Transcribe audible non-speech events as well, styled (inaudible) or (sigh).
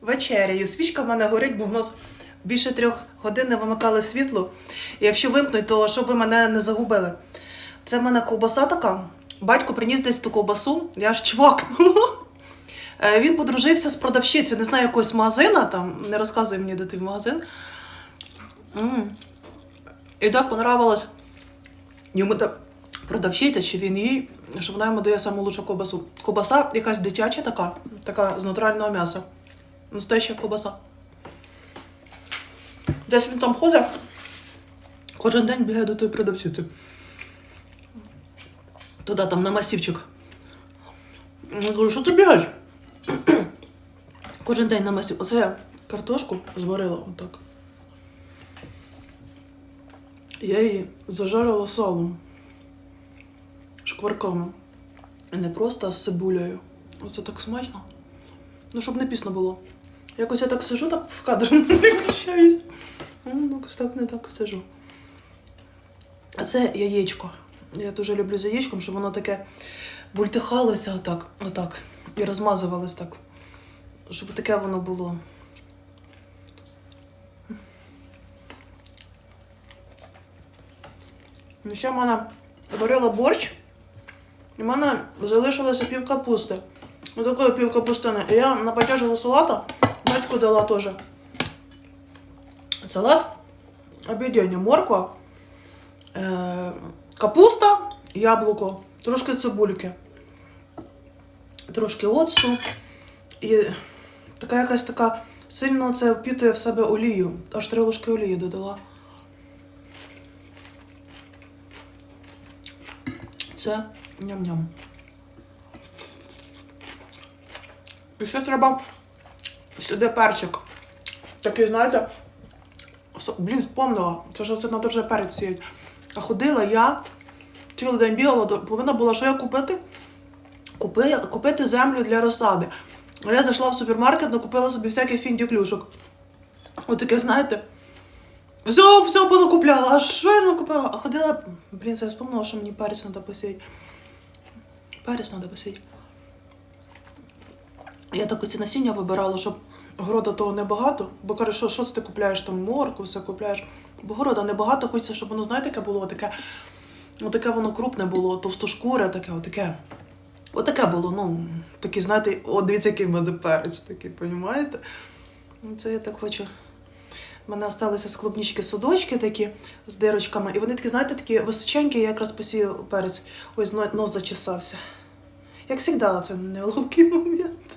вечеряю. Свічка в мене горить, бо в нас більше трьох годин не вимикали світло. І якщо вимкнуть, то щоб ви мене не загубили. Це в мене ковбаса така. Батько приніс десь ту ковбасу, я аж чвакнула. (laughs) Е, Він подружився з продавщицею, не знаю, якогось магазина, там не розказує мені, де ти в магазин. М. І так понравилось йому та продавщиця, чи він їй, що вона йому дає саму лучшу ковбасу. Ковбаса якась дитяча така, така з натурального м'яса. Настояща ковбаса. Десь він там ходить, кожен день бігає до тої продавщиці. Туди там на масівчик. Я кажу, що ти бігаєш? (clears throat) Кожен день на масів. Оце я картошку зварила отак. Я її зажарила салом. Шкварками. І не просто з цибулею. Оце так смачно. Ну, щоб не пісно було. Якось я так сижу, так в кадр (laughs) не вміщаюсь. Ну, якось так не так сижу. А це яєчко. Я дуже люблю з яєчком, щоб воно таке бультихалося отак, отак. І розмазувалось так. Щоб таке воно було. Ну, ще в мене варила борщ, і в мене залишилося пів капусти. Ну, такої пів капустини. І я напотяжила салата, батьку дала теж. Салат, обідання, морква, е- капуста, яблуко, трошки цибульки, трошки оцту. І така якась така сильно це впітує в себе олію. Аж три ложки олії додала. Це ням-ням. І ще треба сюди перчик. Такий, знаєте, блін, спомнила. Це ж це треба вже перець сіяти. А ходила я цілий день бігала, повинна була що я купити? Купи, купити землю для розсади. Я зайшла в супермаркет, накупила собі всяких фіндюклюшок. Отаке, знаєте. Все, все понакупляла. А що я накупила? А ходила. Блін, це я вспомнила, що мені перець треба посіяти. Перець треба посіяти. Я так оці насіння вибирала, щоб города того небагато. Бо каже, що, що ти купляєш там морку, все купляєш. Бо города небагато, хочеться, щоб воно, знаєте, яке було таке. Отаке воно крупне було, товстошкуре, таке, отаке. Отаке було, ну, такі, знаєте, о, дивіться, який мене перець такий, розумієте? Ну, Це я так хочу. У мене залишилися з клубнічки судочки такі з дирочками. І вони такі, знаєте, такі височенькі, я якраз посію перець. Ось нос зачесався. Як завжди, це неловкий (laughs) момент.